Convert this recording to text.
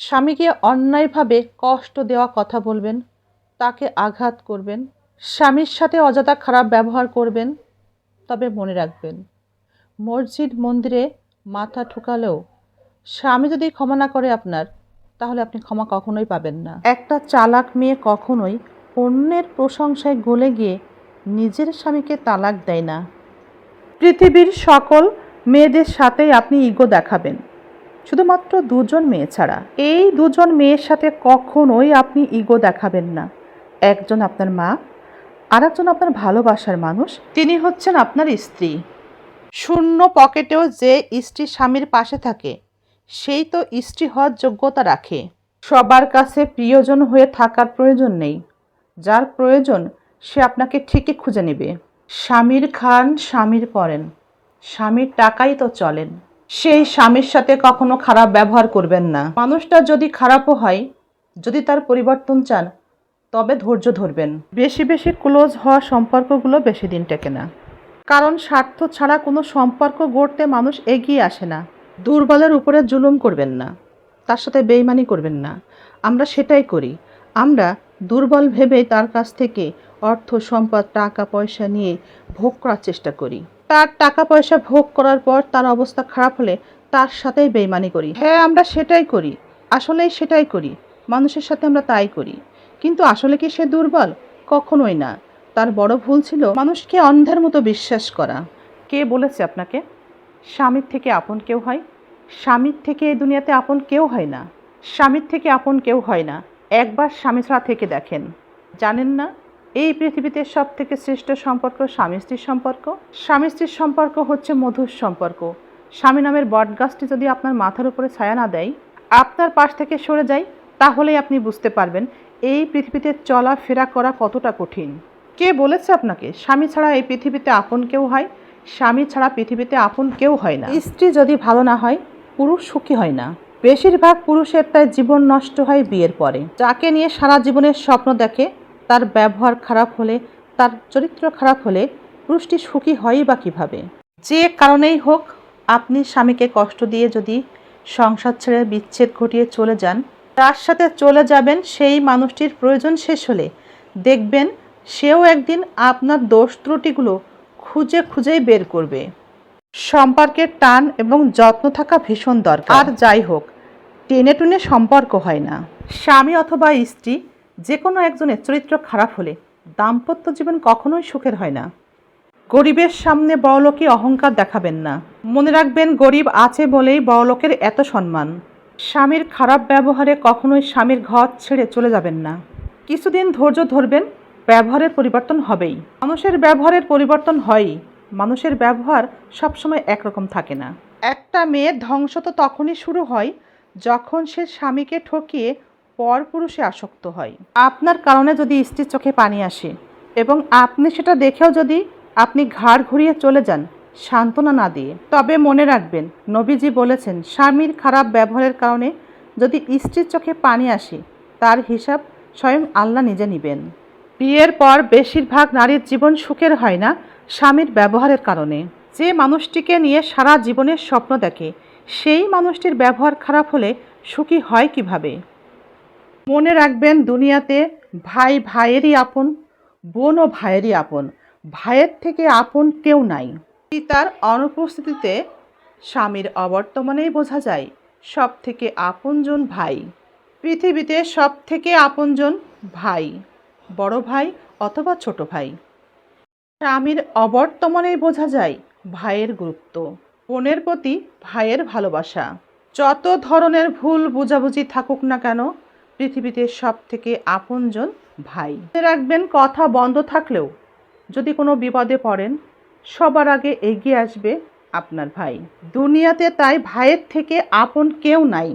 স্বামীকে অন্যায়ভাবে কষ্ট দেওয়া কথা বলবেন, তাকে আঘাত করবেন, স্বামীর সাথে অযথা খারাপ ব্যবহার করবেন, তবে মনে রাখবেন, মসজিদ মন্দিরে মাথা ঠুকালেও স্বামী যদি ক্ষমা না করে আপনার, তাহলে আপনি ক্ষমা কখনোই পাবেন না। একটা চালাক মেয়ে কখনোই অন্যের প্রশংসায় গলে গিয়ে নিজের স্বামীকে তালাক দেয় না। পৃথিবীর সকল মেয়েদের সাথেই আপনি ইগো দেখাবেন। শুধুমাত্র দুজন মেয়ে ছাড়া। এই দুজন মেয়ের সাথে কখনোই আপনি ইগো দেখাবেন না। একজন আপনার মা আর একজন আপনার ভালোবাসার মানুষ। তিনি হচ্ছেন আপনার স্ত্রী। শূন্য পকেটেও যে স্ত্রী স্বামীর পাশে থাকে, সেই তো স্ত্রী হওয়ার যোগ্যতা রাখে। সবার কাছে প্রিয়জন হয়ে থাকার প্রয়োজন নেই। যার প্রয়োজন, সে আপনাকে ঠিকই খুঁজে নেবে। স্বামীর খান স্বামীর পরেন স্বামীর টাকাই তো চলেন। সেই স্বামীর সাথে কখনো খারাপ ব্যবহার করবেন না। মানুষটা যদি খারাপও হয়, যদি তার পরিবর্তন চান, তবে ধৈর্য ধরবেন। বেশি বেশি ক্লোজ হওয়া সম্পর্কগুলো বেশি দিন টেকে না। কারণ স্বার্থ ছাড়া কোনো সম্পর্ক গড়তে মানুষ এগিয়ে আসে না। দুর্বলের উপরে জুলুম করবেন না। তার সাথে বেইমানি করবেন না। আমরা সেটাই করি। আমরা দুর্বল ভেবেই তার কাছ থেকে অর্থ, সম্পদ, টাকা, পয়সা নিয়ে ভোগ করার চেষ্টা করি। তার টাকা পয়সা ভোগ করার পর তার অবস্থা খারাপ হলে তার সাথেই বেইমানি করি। হ্যাঁ আমরা সেটাই করি। আসলেই সেটাই করি। মানুষের সাথে আমরা তাই করি। কিন্তু আসলে কি সে দুর্বল? কখনোই না। তার বড় ভুল ছিল মানুষকে অন্ধের মতো বিশ্বাস করা। কে বলেছে আপনাকে? স্বামীর থেকে আপন কেউ হয়? স্বামীর থেকে এই দুনিয়াতে আপন কেউ হয় না? স্বামীর থেকে আপন কেউ হয় না? একবার স্বামী ছাড়া থেকে দেখেন। জানেন না? এই পৃথিবীতে সব থেকে শ্রেষ্ঠ সম্পর্ক স্বামী স্ত্রীর সম্পর্ক। স্বামী স্ত্রীর সম্পর্ক হচ্ছে মধুর সম্পর্ক। স্বামী নামের বটগাছটি যদি আপনার মাথার উপরে ছায়া না দেয়, আপনার পাশ থেকে সরে যায়, তাহলেই আপনি বুঝতে পারবেন এই পৃথিবীতে চলাফেরা করা কতটা কঠিন। কে বলেছে আপনাকে? স্বামী ছাড়া এই পৃথিবীতে আপন কেউ হয়? স্বামী ছাড়া পৃথিবীতে আপন কেউ হয় না। স্ত্রী যদি ভালো না হয়, পুরুষ সুখী হয় না। বেশিরভাগ পুরুষের তাই জীবন নষ্ট হয় বিয়ের পরে। যাকে নিয়ে সারা জীবনের স্বপ্ন দেখে তার ব্যবহার খারাপ হলে, তার চরিত্র খারাপ হলে পুরুষটি সুখী হয়ই বা কীভাবে? যে কারণেই হোক, আপনি স্বামীকে কষ্ট দিয়ে যদি সংসার ছেড়ে বিচ্ছেদ ঘটিয়ে চলে যান, তার সাথে চলে যাবেন সেই মানুষটির প্রয়োজন শেষ হলে। দেখবেন সেও একদিন আপনার দোষ ত্রুটিগুলো খুঁজে খুঁজেই বের করবে। সম্পর্কের টান এবং যত্ন থাকা ভীষণ দরকার। আর যাই হোক টেনে টুনে সম্পর্ক হয় না। স্বামী অথবা স্ত্রী যে কোনো একজনের চরিত্র খারাপ হলে দাম্পত্য জীবন কখনোই সুখের হয় না। গরিবের সামনে বড়লোকই অহংকার দেখাবেন না। মনে রাখবেন, গরিব আছে বলেই বড়লোকের এত সম্মান। স্বামীর খারাপ ব্যবহারে কখনোই স্বামীর ঘর ছেড়ে চলে যাবেন না। কিছুদিন ধৈর্য ধরবেন, ব্যবহারের পরিবর্তন হবেই। মানুষের ব্যবহারের পরিবর্তন হয়ই। মানুষের ব্যবহার সবসময় একরকম থাকে না। একটা মেয়ের ধ্বংস তো তখনই শুরু হয় যখন সে স্বামীকে ঠকিয়ে পরপুরুষে আসক্ত হয়। আপনার কারণে যদি স্ত্রীর চোখে পানি আসে এবং আপনি সেটা দেখেও যদি আপনি ঘাড় ঘুরিয়ে চলে যান সান্ত্বনা না দিয়ে। তবে মনে রাখবেন, নবীজি বলেছেন, স্বামীর খারাপ ব্যবহারের কারণে যদি স্ত্রীর চোখে পানি আসে, তার হিসাব স্বয়ং আল্লাহ নিজে নেবেন। বিয়ের পর বেশিরভাগ নারীর জীবন সুখের হয় না স্বামীর ব্যবহারের কারণে। যে মানুষটিকে নিয়ে সারা জীবনের স্বপ্ন দেখে, সেই মানুষটির ব্যবহার খারাপ হলে সুখী হয় কীভাবে? মনে রাখবেন, দুনিয়াতে ভাই ভাইয়েরই আপন বোন ও ভাইয়েরই আপন। ভাইয়ের থেকে আপন কেউ নাই। পিতার অনুপস্থিতিতে স্বামীর অবর্তমানেই বোঝা যায় সব থেকে আপনজন ভাই। পৃথিবীতে সব থেকে আপনজন ভাই, বড় ভাই অথবা ছোট ভাই। স্বামীর অবর্তমানেই বোঝা যায় ভাইয়ের গুরুত্ব, বোনের প্রতি ভাইয়ের ভালোবাসা। যত ধরনের ভুল বোঝাবুঝি থাকুক না কেন পৃথিবীতে সব থেকে আপনজন ভাই। রাখবেন, কথা বন্ধ থাকলেও যদি কোনো বিপদে পড়েন, সবার আগে এগিয়ে আসবে আপনার ভাই। দুনিয়াতে তাই ভাইয়ের থেকে আপন কেউ নাই।